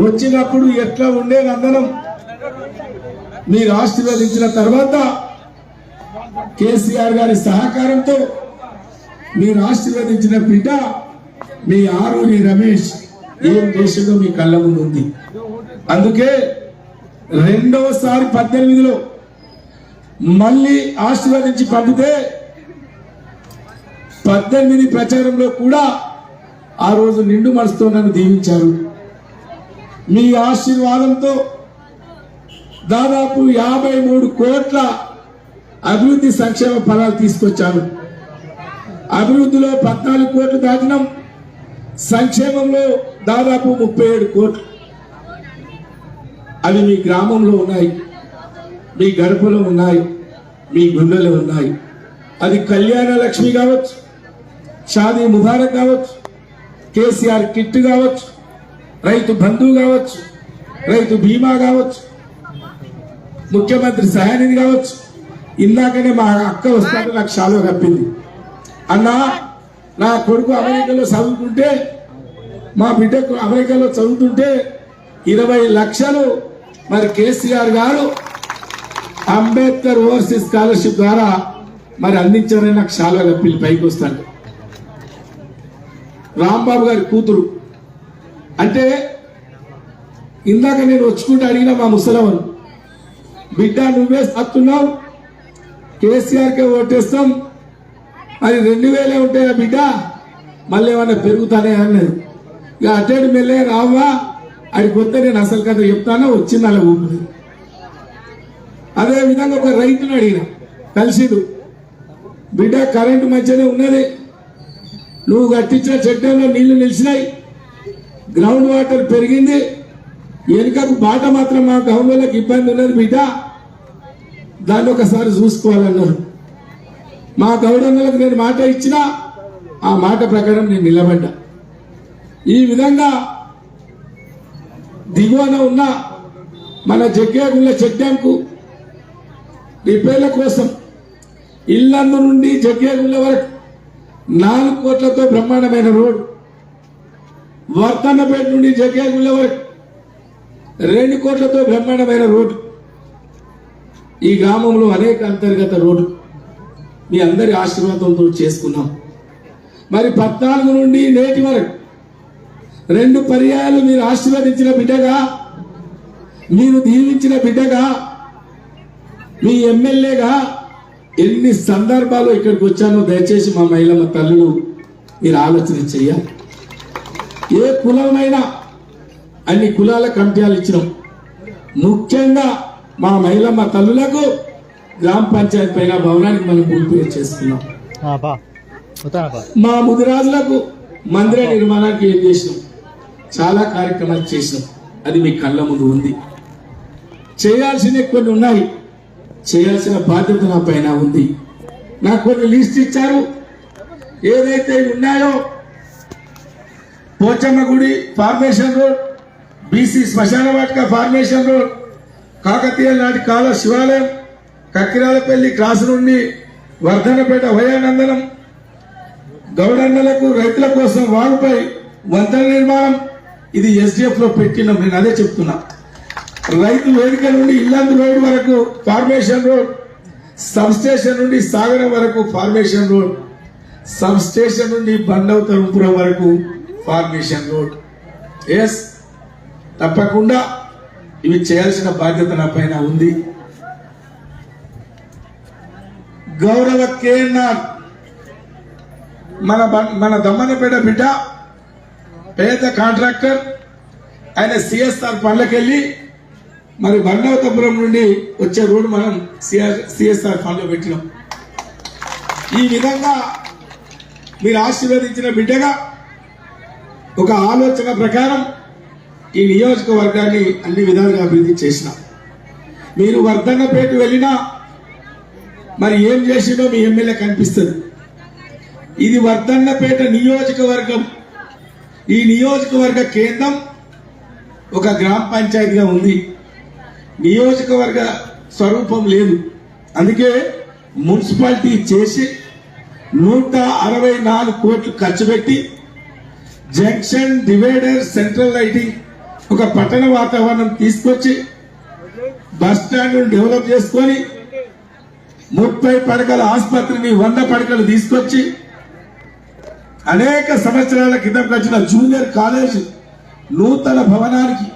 వచ్చినప్పుడు ఎట్లా ఉండేది అందరం మీరు ఆశీర్వదించిన తర్వాత కేసీఆర్ గారి సహకారంతో మీరు ఆశీర్వదించిన బిడ్డ మీ ఆరూరి రమేష్ ఏం చేసిందో మీ కళ్ళ ముందు ఉంది. అందుకే రెండవసారి పద్దెనిమిదిలో మళ్ళీ ఆశీర్వదించి పంపితే పద్దెనిమిది ప్రచారంలో కూడా ఆ రోజు నిండు మనసుతో నన్ను దీవించారు. మీ ఆశీర్వాదంతో దాదాపు యాభై మూడు కోట్ల అభివృద్ధి సంక్షేమ ఫలాలు తీసుకొచ్చాను అభివృద్ధిలో పద్నాలుగు కోట్లు దాటినాం. సంక్షేమంలో దాదాపు ముప్పై ఏడు కోట్లు. అవి మీ గ్రామంలో ఉన్నాయి. మీ గడపలో ఉన్నాయి. మీ గుండెలో ఉన్నాయి. అది కళ్యాణ లక్ష్మి కావచ్చు షాదీ ముబారక్ కావచ్చు కేసీఆర్ కిట్ కావచ్చు రైతు బంధువు కావచ్చు రైతు బీమా కావచ్చు ముఖ్యమంత్రి సహాయనిధి కావచ్చు. ఇందాకనే మా అక్క వస్తాడు నాకు చాలా కప్పింది. అన్నా నా కొడుకు అమెరికాలో చదువుతుంటే మా బిడ్డకు అమెరికాలో చదువుతుంటే ఇరవై లక్షలు మరి కేసీఆర్ గారు అంబేద్కర్ ఓవర్సీస్ స్కాలర్షిప్ ద్వారా మరి అందించారని నాకు చాలా కప్పింది. పైకి వస్తాను రాంబాబు గారి కూతురు అంటే ఇందాక నేను వచ్చుకుంటూ అడిగిన మా ముసలవను బిడ్డ నువ్వే సత్తున్నావు? కేసీఆర్కే ఓటేస్తాం. అది రెండు వేలే ఉంటాయా బిడ్డ? మళ్ళీ ఏమన్నా పెరుగుతానే అన్నది. ఇక అటేడు మెల్లే రావా అది వస్తే నేను అసలు కథ చెప్తాను వచ్చింది అలా ఊపిరి. అదే విధంగా ఒక రైతుని అడిగిన కలిసిడు బిడ్డ కరెంటు మధ్యనే ఉన్నది. నువ్వు కట్టించిన చెట్టంలో నీళ్ళు నిలిచినాయి. గ్రౌండ్ వాటర్ పెరిగింది. వెనుకకు బాట మాత్రం మా గవర్నమెంట్కి ఇబ్బంది ఉన్నది బిడ్డ. దాన్ని ఒకసారి చూసుకోవాలన్నారు మా గౌడన్నలకు నేను మాట ఇచ్చినా ఆ మాట ప్రకారం నేను నిలబడ్డా. ఈ విధంగా దిగువన ఉన్న మన జగ్గేగుళ్ళ చెక్ డ్యాంకు రిపేర్ల కోసం ఇల్లందు నుండి జగ్గేగుళ్ళ వరకు నాలుగు కోట్లతో బ్రహ్మాండమైన రోడ్డు వర్తన్నపేట నుండి జగ్గేగుళ్ళ వరకు రెండు కోట్లతో బ్రహ్మాండమైన రోడ్డు. ఈ గ్రామంలో అనేక అంతర్గత రోడ్డు. మీ అందరి ఆశీర్వాదంతో చేసుకున్నాం. మరి పద్నాలుగు నుండి నేటి వరకు రెండు పర్యాయాలు మీరు ఆశీర్వదించిన బిడ్డగా మీరు దీవించిన బిడ్డగా మీ ఎమ్మెల్యేగా ఎన్ని సందర్భాలు ఇక్కడికి వచ్చానో దయచేసి మా మహిళమ్మ తల్లులు మీరు ఆలోచన చెయ్యాలి ఏ కులమైనా అన్ని కులాల కమిటీలు ఇచ్చినాం. ముఖ్యంగా మా మహిళమ్మ తల్లులకు గ్రామ పంచాయతీ పైన భవనానికి మనం పూర్తి చేసుకున్నాం. మా ముదిరాజులకు మందిర నిర్మాణానికి ఏం చేసినాం? చాలా కార్యక్రమాలు చేసినాం. అది మీ కళ్ళ ముందు ఉంది. చేయాల్సినవి కొన్ని ఉన్నాయి. చేయాల్సిన బాధ్యత నా పైన ఉంది. నాకు కొన్ని లిస్ట్ ఇచ్చారు. ఏదైతే ఉన్నాయో పోచమ్మ గుడి ఫార్మేషన్ రోడ్ బీసీ శ్మశాన వాటిక ఫార్మేషన్ రోడ్ కాకతీయ నాటి కాల శివాలయం కక్కిరాలపల్లి క్రాస్ నుండి వర్ధనపేట వయానందనం గౌడన్నలకు రైతుల కోసం వాగుపై వంతెన నిర్మాణం. ఇది ఎస్డిఎఫ్లో పెట్టినాం నేను అదే చెప్తున్నా. రైతు వేదిక నుండి ఇల్లందు రోడ్ వరకు ఫార్మేషన్ రోడ్ సబ్ స్టేషన్ నుండి సాగరం వరకు ఫార్మేషన్ రోడ్ సబ్ స్టేషన్ నుండి బండవతరంపురం వరకు ఫార్మేషన్ రోడ్. ఎస్ తప్పకుండా ఇవి చేయాల్సిన బాధ్యత నా పైన ఉంది. గౌరవ కేఎన్ఆర్ మన బ- మన దమ్మనపేట బిడ్డ పేద కాంట్రాక్టర్ ఆయన సిఎస్ఆర్ పనులకెళ్ళి మరి వర్ణవతపురం నుండి వచ్చే రోడ్డు మనం సిఎస్ఆర్ ఫండ్లో పెట్టినాం. ఈ విధంగా మీరు ఆశీర్వదించిన బిడ్డగా ఒక ఆలోచన ప్రకారం ఈ నియోజకవర్గాన్ని అన్ని విధాలుగా అభివృద్ధి చేసిన. మీరు వర్ధన్నపేట వెళ్ళినా మరి ఏం చేసిందో మీ ఎమ్మెల్యే కనిపిస్తుంది. ఇది వర్ధన్నపేట నియోజకవర్గం. ఈ నియోజకవర్గ కేంద్రం ఒక గ్రామ పంచాయతీగా ఉంది. నియోజకవర్గ స్వరూపం లేదు. అందుకే మున్సిపాలిటీ చేసి నూట అరవై నాలుగు కోట్లు ఖర్చు పెట్టి జంక్షన్ డివైడర్ సెంట్రల్ లైటింగ్ ఒక పట్టణ వాతావరణం తీసుకొచ్చి బస్ స్టాండ్ డెవలప్ చేసుకొని ముప్పై పడకల ఆసుపత్రిని వంద పడకలు తీసుకొచ్చి అనేక సంవత్సరాల క్రితం వచ్చిన జూనియర్ కాలేజ్ నూతన భవనానికి